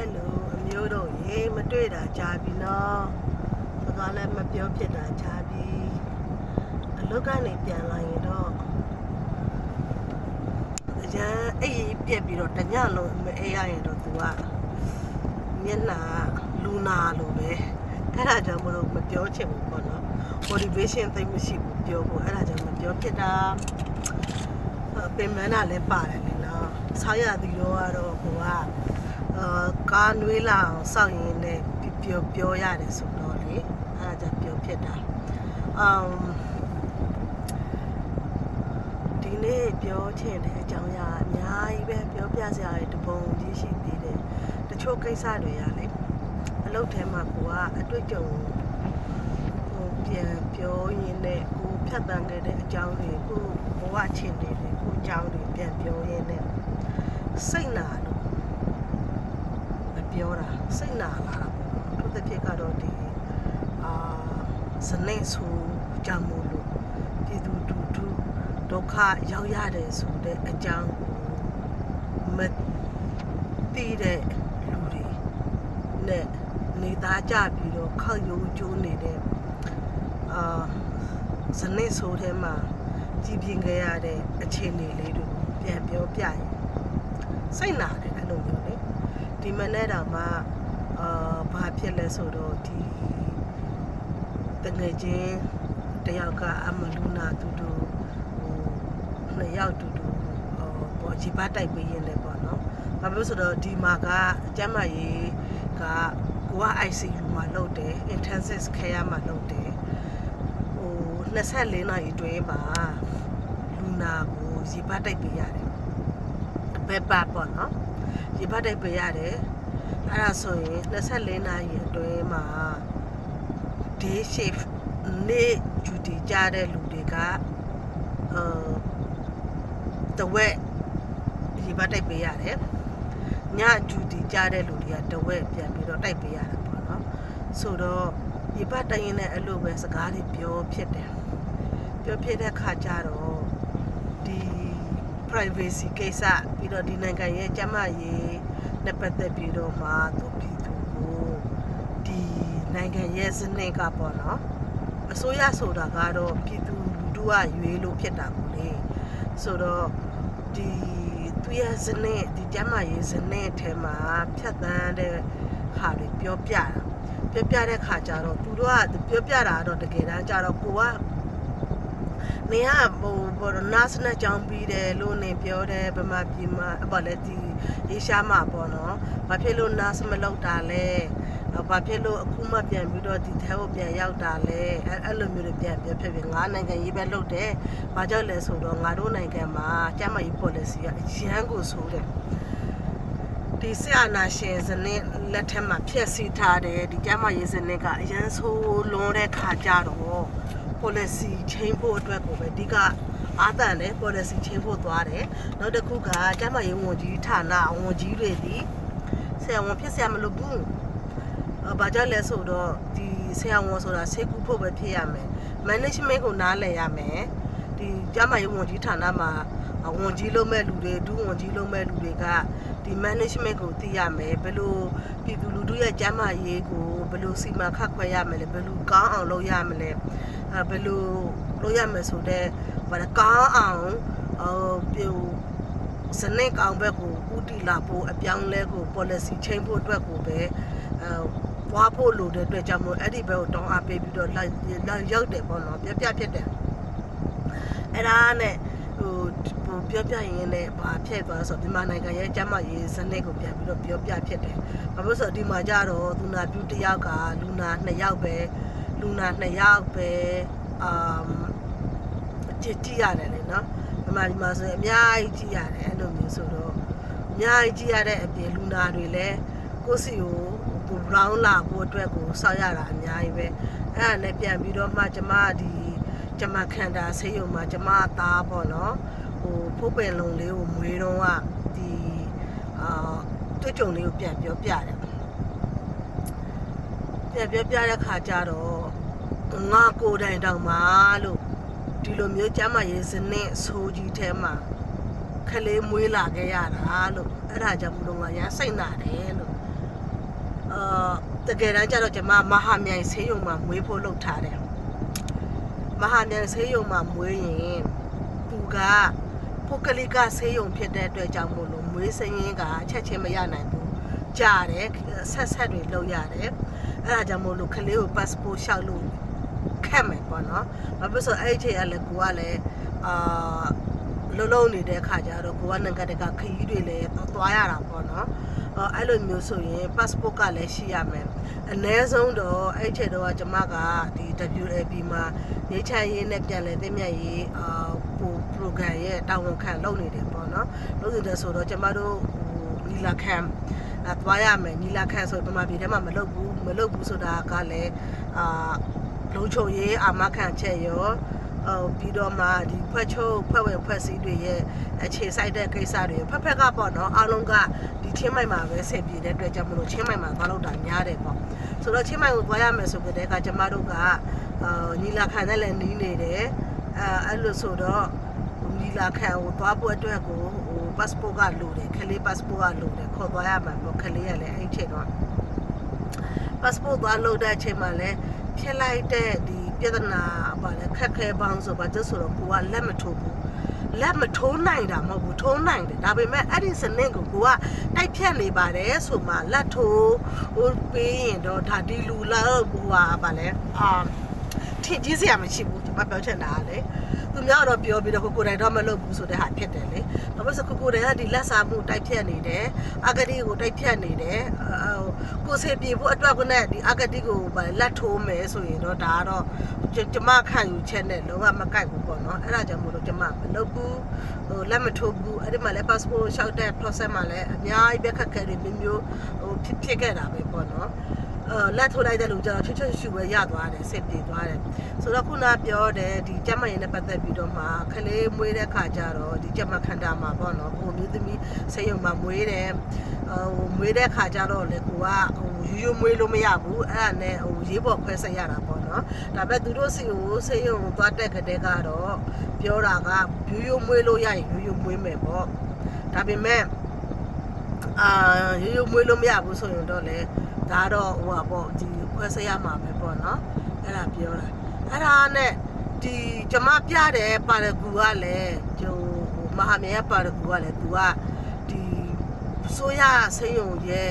ဟယ်လိုအမျိုးတို့ရေမတွေ့တာကြာပြီနော်စကားလည်းမပြောဖြစ်တာကြာပြီအလုပ်ကနေပြန်လာရင်တော့အရန်အဲ့ဒီပြက်ပြီးတော့တညလုံးမအေးရရင်တော့ तू ကမျက်နှာလူနာလိုပဲအဲ့ဒါကြောင့်မလို့မပြောချင်ဘူးပေါ့နော် motivation သိပ်မရှိဘူးပြောဖို့အဲ့ဒါကြောင့်မပြောဖြစ်တာအပင်မနာလည်းပါတယ်လေနော်ဆောင်းရသည်တော့ကတော့ဟိုက အာကားနွေးလာအောင်စောင့်ရင်လည်းပြောပြောရတယ်ဆိုတော့လေအဲဒါကြောင့်ပြောဖြစ်တာအမ်ဒီနေ့ပြောချင်တဲ့အကြောင်းအရာအများကြီးပဲပြောပြစရာတွေတပုံကြီးရှိသေးတယ်တချို့ကိစ္စတွေရလေအလုပ်ထဲမှာကိုကအတွေ့အကြုံဟိုပြန်ပြောရင်းနဲ့ကိုဖြတ်တန်းခဲ့တဲ့အကြောင်းတွေကိုဘဝချင်းတွေကိုအကြောင်းတွေပြန်ပြောရင်းနဲ့စိတ်နာလို့မ ပြောတာစိတ်နာလာတာပေါ့သူတစ်ဖြစ်ကတော့ဒီအာစနေဆိုကြောင့်မို့လို့ပြည်သူတူတူဒုက္ခရောက်ရတယ်ဆိုတဲ့အကြောင်းကိုမသိတဲ့လူတွေနဲ့နေသားကြပြီးတော့ခောက်ယုံကျိုးနေတဲ့အာစနေဆိုထဲမှာကြည်ပြင်းခဲ့ရတဲ့အခြေအနေလေးတွေကိုပြန်ပြောပြရင်စိတ်နာတယ်အဲ့လိုမျိုးလေ ဒီမနေ့တော့မှအာဘာဖြစ်လဲဆိုတော့ဒီတငယ်ချင်းတယောက်ကအမလူနာတူတူဟိုနှစ်ယောက်တူတူဟိုပေါ်ချီပါတိုက်ပေးရင်လည်းပေါ့နော်ဘာဖြစ်လို့ဆိုတော့ဒီမှာကအကျမ်းမကြီးကကိုက ICU မှာလုပ်တယ် intensive care မှာလုပ်တယ်ဟို24နာရီအတွင်းမှာလူနာကိုရေပါတိုက်ပေးရတယ်ဘယ်ပါပေါ့နော် ရေဘတ်တိုက်ပေးရတယ်အဲ့ဒါဆိုရင်24နာရီအတွင်းမှာ day shift နေ့ duty ကြတဲ့လူတွေကအာတဝက်ရေဘတ်တိုက်ပေးရတယ်ည duty ကြတဲ့လူတွေကတဝက်ပြန်ပြီးတော့တိုက်ပေးရတာပေါ့နော်ဆိုတော့ရေဘတ်တိုင်ရင်လည်းအဲ့လိုပဲစကားတွေပြောဖြစ်တယ်ပြောဖြစ်တဲ့ခါကျတော့ဒီ privacy ကိစ္စပြီးတော့ဒီနိုင်ငံရဲ့ကျန်းမာရေးနဲ့ပတ်သက်ပြီးတော့မှသူပြည်သူကိုဒီနိုင်ငံရဲ့စနစ်ကပေါ့နော်အစိုးရဆိုတာကတော့ပြည်သူလူထုကရွေးလို့ဖြစ်တာကိုလေဆိုတော့ဒီသူရဲ့စနစ်ဒီကျန်းမာရေးစနစ်ထဲမှာဖြတ်သန်းတဲ့ဟာတွေပြောပြတာပြောပြတဲ့ခါကျတော့သူတို့ကပြောပြတာကတော့တကယ်တမ်းကျတော့ကိုက နေကဟိုဘောနာစနဲ့ကြောင်းပြီးတယ်လို့နေပြောတယ်ဗမာပြည်မှာအပေါ်လက်ဒီအေရှားမှာပေါ့နော်ဘာဖြစ်လို့နာစမလောက်တာလဲဘာဖြစ်လို့အခုမှပြန်ပြီးတော့ဒီထဲကိုပြန်ရောက်တာလဲအဲအဲ့လိုမျိုးတွေပြန်ပြန်ဖြစ်ဖြစ်ငါနိုင်ငံရေးပဲလုပ်တယ်ဘာကြောင့်လဲဆိုတော့ငါတို့နိုင်ငံမှာကျန်းမာရေး policy ကအရန်ကိုဆိုးတယ်ဒီဆရာနာရှင်စနစ်လက်ထက်မှာဖျက်ဆီးထားတယ်ဒီကျန်းမာရေးစနစ်ကအရန်ဆိုးလွန်တဲ့ခါကြတော့ policy change ဖို့အတွက်ကိုပဲအဓိကအားတန်တယ် policy change ဖို့သွားတယ်နောက်တစ်ခုကကျန်းမာရေးဝန်ကြီးဌာနဝန်ကြီးတွေဒီဆရာဝန်ဖြစ်ဆရာမလို့ဘူးအဘာကြောင့်လဲဆိုတော့ဒီဆရာဝန်ဆိုတာဆေးကူဖို့ပဲဖြစ်ရမယ် management ကိုနားလည်ရမယ် ဒီကျန်းမာရေးဝန်ကြီးဌာနမှာဝန်ကြီးလုပ်မဲ့လူတွေဒုဝန်ကြီးလုပ်မဲ့လူတွေကဒီ management ကိုသိရမယ်ဘယ်လိုပြည်သူလူထုရဲ့ကျန်းမာရေးကိုဘယ်လိုစီမံခန့်ခွဲရမလဲဘယ်လိုကောင်းအောင်လုပ်ရမလဲအဲဘယ်လိုလုပ်ရမယ်ဆိုတော့ဘာလဲကောင်းအောင်ဟိုပြိုစနစ်ကောင်းဘက်ကိုဥတီလာဖို့အပြောင်းလဲကို policy change ဖို့အတွက်ကိုပဲအဲဝါဖို့လိုတဲ့အတွက်ကြောင့်မို့အဲ့ဒီဘက်ကိုတောင်းအားပေးပြီးတော့လိုက်လိုက်ရောက်တယ်ပေါ့နော်ပြပြဖြစ်တယ် အဲ့ဒါနဲ့ဟိုဟိုပြောပြရင်းနဲ့ဘာဖြစ်သွားဆိုတော့မြန်မာနိုင်ငံရဲ့ကျန်းမာရေးစနစ်ကိုပြန်ပြီးတော့ပြောပြဖြစ်တယ်။ဘာလို့ဆိုတော့ဒီမှာကြတော့လူနာပြူတစ်ယောက်ကလူနာနှစ်ယောက်ပဲလူနာနှစ်ယောက်ပဲအမ်ကြည့်ကြည့်ရတယ်လေနော်။မြန်မာဒီမှာဆိုရင်အများကြီးကြည့်ရတယ်အဲ့လိုမျိုးဆိုတော့အများကြီးကြည့်ရတဲ့အပြင်လူနာတွေလည်းကိုယ့်စီကိုကို round လာဖို့အတွက်ကိုစောက်ရတာအများကြီးပဲ။အဲ့ဒါနဲ့ပြန်ပြီးတော့မှကျမဒီ ကျမခန္ဓာဆေးရုံမှာကျမသားပေါ့နော်ဟိုဖုတ်ပင်လုံးလေးကိုမွေးတော့ကဒီအာတွေ့ကြုံလေးကိုပြန်ပြောပြတယ်ပြန်ပြောပြတဲ့ခါကျတော့ငါကိုယ်တိုင်တောင်မှလို့ဒီလိုမျိုးကျမရေးစနစ်ဆိုးကြီးထဲမှာခလေးမွေးလာခဲ့ရတာလို့အဲ့ဒါကြောင့်မလို့ငါရစိတ်နာတယ်လို့အာတကယ်တမ်းကျတော့ကျမမဟာမြိုင်ဆေးရုံမှာမွေးဖို့လုပ်ထားတယ် မဟာမြိုင်ဆေးရုံမှာမွေးရင်သူကပုဂ္ဂလိကဆေးရုံဖြစ်တဲ့အတွက်ကြောင့်မို့လို့မွေးစရင်ကချက်ချင်းမရနိုင်ဘူးကြားတယ်ဆက်ဆက်တွေလုပ်ရတယ်အဲ့ဒါကြောင့်မို့လို့ကလေးကို passport လျှောက်လို့ခက်မယ်ပေါ့နော်ဘာဖြစ်လို့ဆိုအဲ့ဒီအချိန်ကလည်းကိုကလည်းအာ လုံးလုံးနေတဲ့ခါကျတော့ကိုကနိုင်ငံတကာခရီးတွေလည်းသွားရတာပေါ့နော်အော်အဲ့လိုမျိုးဆိုရင် passport ကလည်းရှိရမယ်အ ਨੇ ဆုံးတော့အဲ့ဒီအချိန်တော့ကျမကဒီ WLB မှာနေချမ်းရေးနဲ့ပြန်လည်သိမြတ်ရေးအာပို program ရဲ့တာဝန်ခံလုပ်နေတယ်ပေါ့နော်လုပ်နေတယ်ဆိုတော့ကျမတို့ဟိုနီလာခံအဲသွားရမယ်နီလာခံဆိုပမာပြည်ထဲမှာမလုပ်ဘူးမလုပ်ဘူးဆိုတာကလည်းအာလုံချုံရေးအာမခံချက်ရော အော်ပြီးတော့မှဒီဖွဲ့ချုပ်ဖွဲ့ဝင်ဖွဲ့စည်းတွေရဲ့အခြေဆိုင်တဲ့ကိစ္စတွေဖက်ဖက်ကပေါ့နော်အားလုံးကဒီချင်းမိုင်မှာပဲဆက်ပြည့်တဲ့အတွက်ကြောင့်မလို့ချင်းမိုင်မှာသွားလို့တာများတယ်ပေါ့ဆိုတော့ချင်းမိုင်ကိုသွားရမယ်ဆိုကြတဲ့အခါကျမတို့ကအာညီလာခံနဲ့လည်းနီးနေတယ်အဲအဲ့လိုဆိုတော့ညီလာခံကိုသွားဖို့အတွက်ကိုဟို passport ကလိုတယ်ခလေး passport ကလိုတယ်ခေါ်သွားရမှာပေါ့ခလေးကလည်းအဲ့ဒီချိန်တော့ passport သွားလို့တဲ့အချိန်မှာလည်းဖြစ်လိုက်တဲ့ဒီ ပြဿနာပါလေခက်ခဲပေါင်းဆိုပါကျဆိုတော့ကိုကလက်မထိုးဘူးလက်မထိုးနိုင်တာမဟုတ်ဘူးထိုးနိုင်တယ်ဒါပေမဲ့အဲ့ဒီစနစ်ကိုကိုကတိုက်ဖြတ်နေပါတယ်ဆိုမှလက်ထိုးဟိုပေးရင်တော့ဒါဒီလူလောက်ဟိုဟာပါလေအာ ထင်ကြီးစရာမရှိဘူးကျွန်မပြောချင်တာကလေသူများတော့ပြောပြီးတော့ကိုကိုယ်တိုင်တော့မလုပ်ဘူးဆိုတဲ့ဟာဖြစ်တယ်လေဘာလို့ဆိုကိုကိုယ်တိုင်ကဒီလက်စာမှုတိုက်ဖြတ်နေတယ်အဂတိကိုတိုက်ဖြတ်နေတယ်အာကိုယ်စေပြေဖို့အတွက်ကနဲ့ဒီအဂတိကိုပါလက်ထိုးမယ်ဆိုရင်တော့ဒါကတော့ကျမခံယူချက်နဲ့လုံးဝမကိုက်ဘူးပေါ့နော်အဲ့ဒါကြောင့်မို့လို့ကျမမလုပ်ဘူးဟိုလက်မထိုးဘူးအဲ့ဒီမှာလည်း passport လျှောက်တဲ့ process မှာလည်းအများကြီးပဲခက်ခဲတွေမျိုးမျိုးဟိုဖြစ်ဖြစ်ခဲ့တာပဲပေါ့နော်အဲ လက်ထိုးလိုက်တဲ့လူကျတော့ချွတ်ချွတ်ရှူပဲရသွားတယ်စစ်ပြေသွားတယ်ဆိုတော့ခုနပြောတယ်ဒီကျမရင်နဲ့ပတ်သက်ပြီးတော့မှခလေးမွေးတဲ့ခါကျတော့ဒီကျမခန္ဓာမှာပေါ့နော်ဟိုမျိုးသမီးဆေးရုံမှာမွေးတယ်ဟိုမွေးတဲ့ခါကျတော့လေကိုကဟိုယူယူမွေးလို့မရဘူးအဲ့ဒါနဲ့ဟိုရေးပေါ်ခွဲဆက်ရတာပေါ့နော်ဒါပေမဲ့သူတို့စီကိုဆေးရုံသွားတဲ့ခတဲ့ကတော့ပြောတာကယူယူမွေးလို့ရရင်ယူယူမွေးမယ်ပေါ့ဒါပေမဲ့အာယူယူမွေးလို့မရဘူးဆိုရင်တော့လေ ဒါတော့ဟိုပါပေါ့ဒီခွဲဆက်ရမှာပဲပေါ့နော်အဲ့ဒါပြောတာအဲ့ဒါနဲ့ဒီကျမပြတယ်ပါရဂူကလည်းကျိုမဟာမြတ်ပါရဂူကလည်း तू ကဒီဆိုရဆေးရုံရဲ့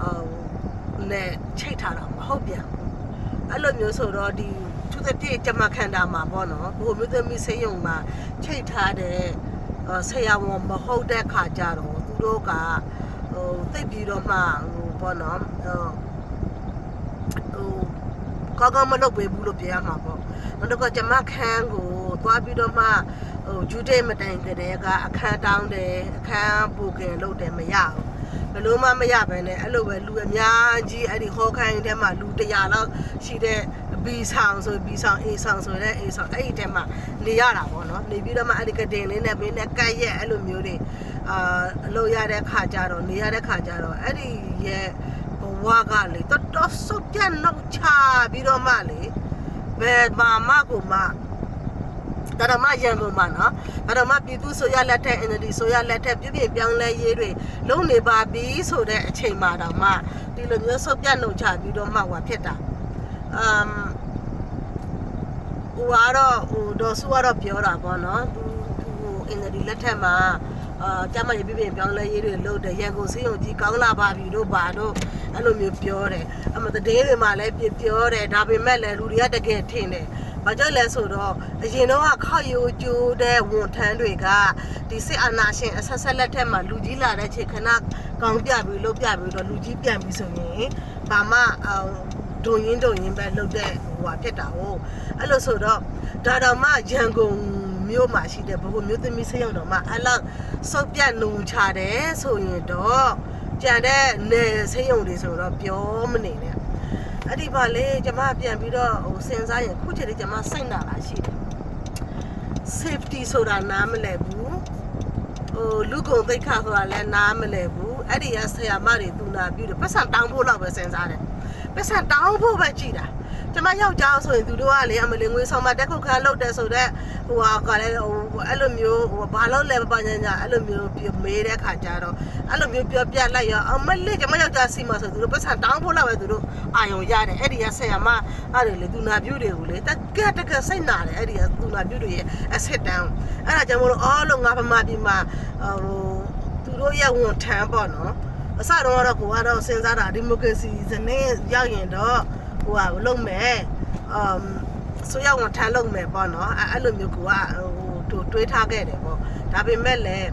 ဟိုနဲ့ချိတ်ထားတာမဟုတ်ပြန်ဘူးအဲ့လိုမျိုးဆိုတော့ဒီသူတစ်ပြည့်ကျမခန္ဓာမှာပေါ့နော်ဘိုမျိုးသမီးဆေးရုံမှာချိတ်ထားတဲ့ဆရာဝန်မဟုတ်တဲ့ခါကြတော့သူတို့ကဟိုသိပြီးတော့မှဟိုပေါ့နော် ဟိုဟိုကောင်းကောင်းမလုပ်ပေးဘူးလို့ပြောရမှာပေါ့နောက်တစ်ခါကျမခန်းကိုသွားပြီးတော့မှဟိုဂျူတေးမတိုင်ကြတဲ့ကအခန်းတောင်းတယ်အခန်းပူကင်လုပ်တယ်မရဘူးဘယ်လို့မှမရပဲနဲ့အဲ့လိုပဲလူအများကြီးအဲ့ဒီဟောခိုင်းထဲမှာလူ100လောက်ရှိတဲ့ B ဆောင်ဆို B ဆောင် A ဆောင်ဆိုတဲ့ A ဆောင်အဲ့ဒီထဲမှာနေရတာပေါ့နော်နေပြီးတော့မှအဲ့ဒီကတင်လေးနဲ့ဘင်းနဲ့ကတ်ရက်အဲ့လိုမျိုးတွေအာအလုပ်ရတဲ့ခါကြတော့နေရတဲ့ခါကြတော့အဲ့ဒီရဲ့ ဘဝကလေတော်တော်ဆုတ်ပြတ်နှုတ်ချပြီးတော့မှလေဘယ်မှာမကိုမှတရမရန်ကုန်မှာနော်တရမပြည်သူဆိုရလက်ထက် NLD ဆိုရလက်ထက်ပြည်ပြပြောင်းလဲရေးတွေလုံးနေပါပြီဆိုတဲ့အချိန်မှာတော့မှဒီလိုမျိုးဆုတ်ပြတ်နှုတ်ချပြီးတော့မှဟိုဖြစ်တာအမ်ဟိုကတော့ဟိုဒေါ်စုကတော့ပြောတာပေါ့နော်သူသူဟို NLD လက်ထက်မှာအာကျမရေးပြပြင်ပြောင်းလဲရေးတွေလုပ်တယ်ရန်ကုန်စီးရုံကြီးကောင်းလာပါပြီတို့ပါတို့ အဲ့လိုမျိုးပြောတယ်အမတည်တွေမှာလည်းပြောတယ်ဒါပေမဲ့လည်းလူတွေကတကယ်ထင်တယ်ဘာကြောင့်လဲဆိုတော့အရင်တော့ခောက်ရိုးကျိုးတဲ့ဝန်ထမ်းတွေကဒီစစ်အာဏာရှင်အဆက်ဆက်လက်ထက်မှာလူကြီးလာတဲ့ချိန်ခဏကောင်းပြပြီးလှုပ်ပြပြီးတော့လူကြီးပြန်ပြီးဆိုရင်ဘာမှအော်ဒုံရင်ဒုံရင်ပဲလှုပ်တဲ့ဟိုဟာဖြစ်တာဟုတ်အဲ့လိုဆိုတော့ဒါတော့မှရန်ကုန်မြို့မှာရှိတဲ့ဘဘမြို့သမီးဆေးရုံတော်မှာအဲ့လောက်စုပ်ပြတ်လုံချတယ်ဆိုရင်တော့ ကြံတဲ့နယ်ဆေးရုံတွေဆိုတော့ပြောမနေနဲ့အဲ့ဒီပါလေကျမပြန်ပြီးတော့ဟိုစဉ်းစားရင်ခုချိန်လေးကျမစိတ်နာလာရှိတယ် safety ဆိုတာနားမလည်ဘူးဟိုလူကုန်သိက္ခာဆိုတာလည်းနားမလည်ဘူးအဲ့ဒီကဆရာမတွေသူနာပြုတယ်ပတ်စံတောင်းဖို့လောက်ပဲစဉ်းစားတယ်ပတ်စံတောင်းဖို့ပဲကြည်တာ ကျမယောက်ျားဆိုရင်သူတို့ကလေအမလီငွေဆောင်မတက်ခုတ်ခန်းလောက်တယ်ဆိုတော့ဟိုဟာကလည်းဟိုအဲ့လိုမျိုးဟိုဘာလို့လဲပပညာညာအဲ့လိုမျိုးမေးတဲ့ခါကျတော့အဲ့လိုမျိုးပြောပြလိုက်ရောအမလေးကျမယောက်ျားစီမဆိုသူတို့ပတ်စံတောင်းဖို့လောက်ပဲသူတို့အာယုံရတယ်အဲ့ဒီကဆက်ရမအဲ့ဒီလေသူနာပြူတွေကိုလေတက်ကတက်ကစိတ်နာတယ်အဲ့ဒီကသူနာပြူတွေရဲ့အစစ်တန်းအဲ့ဒါကြောင့်မလို့အော်လို့ငါဗမာပြည်မှာဟိုသူတို့ရဲ့ဝန်ထမ်းပေါ့နော်အစတော့ကတော့ကိုကတော့စဉ်းစားတာဒီမိုကရေစီစနစ်ရောက်ရင်တော့ ဟိုဟာလုံမယ်အမ်ဆိုရဝန်ထမ်းလုံမယ်ပေါ့နော်အဲ့အဲ့လိုမျိုးကိုကဟိုတွေးထားခဲ့တယ်ပေါ့ဒါပေမဲ့လည်း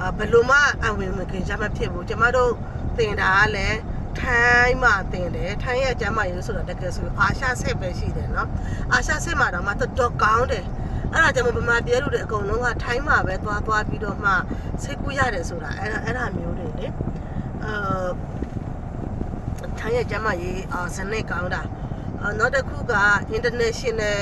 အဘယ်လိုမှအဝင်မခင်ကြမဖြစ်ဘူးကျမတို့တင်တာကလည်းထိုင်းမှာတင်တယ်ထိုင်းရဲ့ကျမ်းမာရေးဆိုတော့တကယ်ဆိုအာရှဆက်ပဲရှိတယ်နော်အာရှဆက်မှာတော့မှတော်တော်ကောင်းတယ်အဲ့ဒါကြောင့်ဗမာပြည်လူတွေအကုန်လုံးကထိုင်းမှာပဲသွားသွားပြီးတော့မှစိတ်ကူးရတယ်ဆိုတာအဲ့ဒါအဲ့ဒါမျိုးတွေလေအာ ထိုင်းရဲ့ကျမ်းမာရေးအာဇနိတ်ကောင်းတာအာနောက်တစ်ခုက international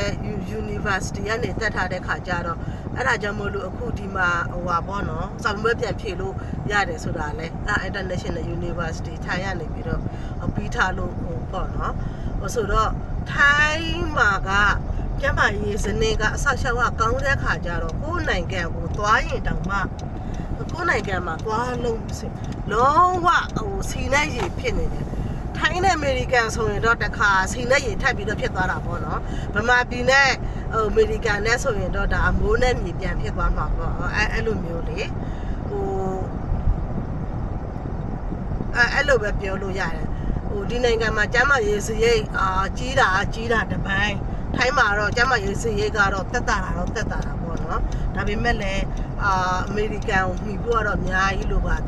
university ကနေတက်ထားတဲ့ခါကျတော့အဲ့ဒါကြောင့်မို့လို့အခုဒီမှာဟိုပါပေါ့နော်စာမေးပွဲပြန်ဖြေလို့ရတယ်ဆိုတာလဲအဲ့ international university ထိုင်းရနေပြီးတော့ပြီးထားလို့ဟိုပေါ့နော်ဟိုဆိုတော့ထိုင်းမှာကကျမ်းမာရေးဇနိတ်ကအဆောက်အအုံကကောင်းတဲ့ခါကျတော့ကိုယ်နိုင်ငံကိုသွားရင်တောင်မှကိုယ်နိုင်ငံမှာသွားလုံးစင်လုံးဝဟိုစီနဲ့ရေဖြစ်နေတယ် ထိုင်းနဲ့အမေရိကန်ဆိုရင်တော့တစ်ခါစီနဲ့ရေထပ်ပြီးတော့ဖြစ်သွားတာပေါ့နော်ဗမာပြည်နဲ့ဟိုအမေရိကန်နဲ့ဆိုရင်တော့ဒါအမိုးနဲ့မြေပြန်ဖြစ်သွားမှာပေါ့အဲအဲ့လိုမျိုးလေဟိုအဲအဲ့လိုပဲပြောလို့ရတယ်ဟိုဒီနိုင်ငံမှာကျမ်းမာရေးစရိတ်အာကြီးတာကြီးတာတစ်ပိုင်းထိုင်းမှာတော့ကျမ်းမာရေးစရိတ်ကတော့တက်တာတော့တက်တာတာပေါ့နော်ဒါပေမဲ့လည်းအာအမေရိကန်ကိုမှီဖို့ကတော့အများကြီးလိုပါသေး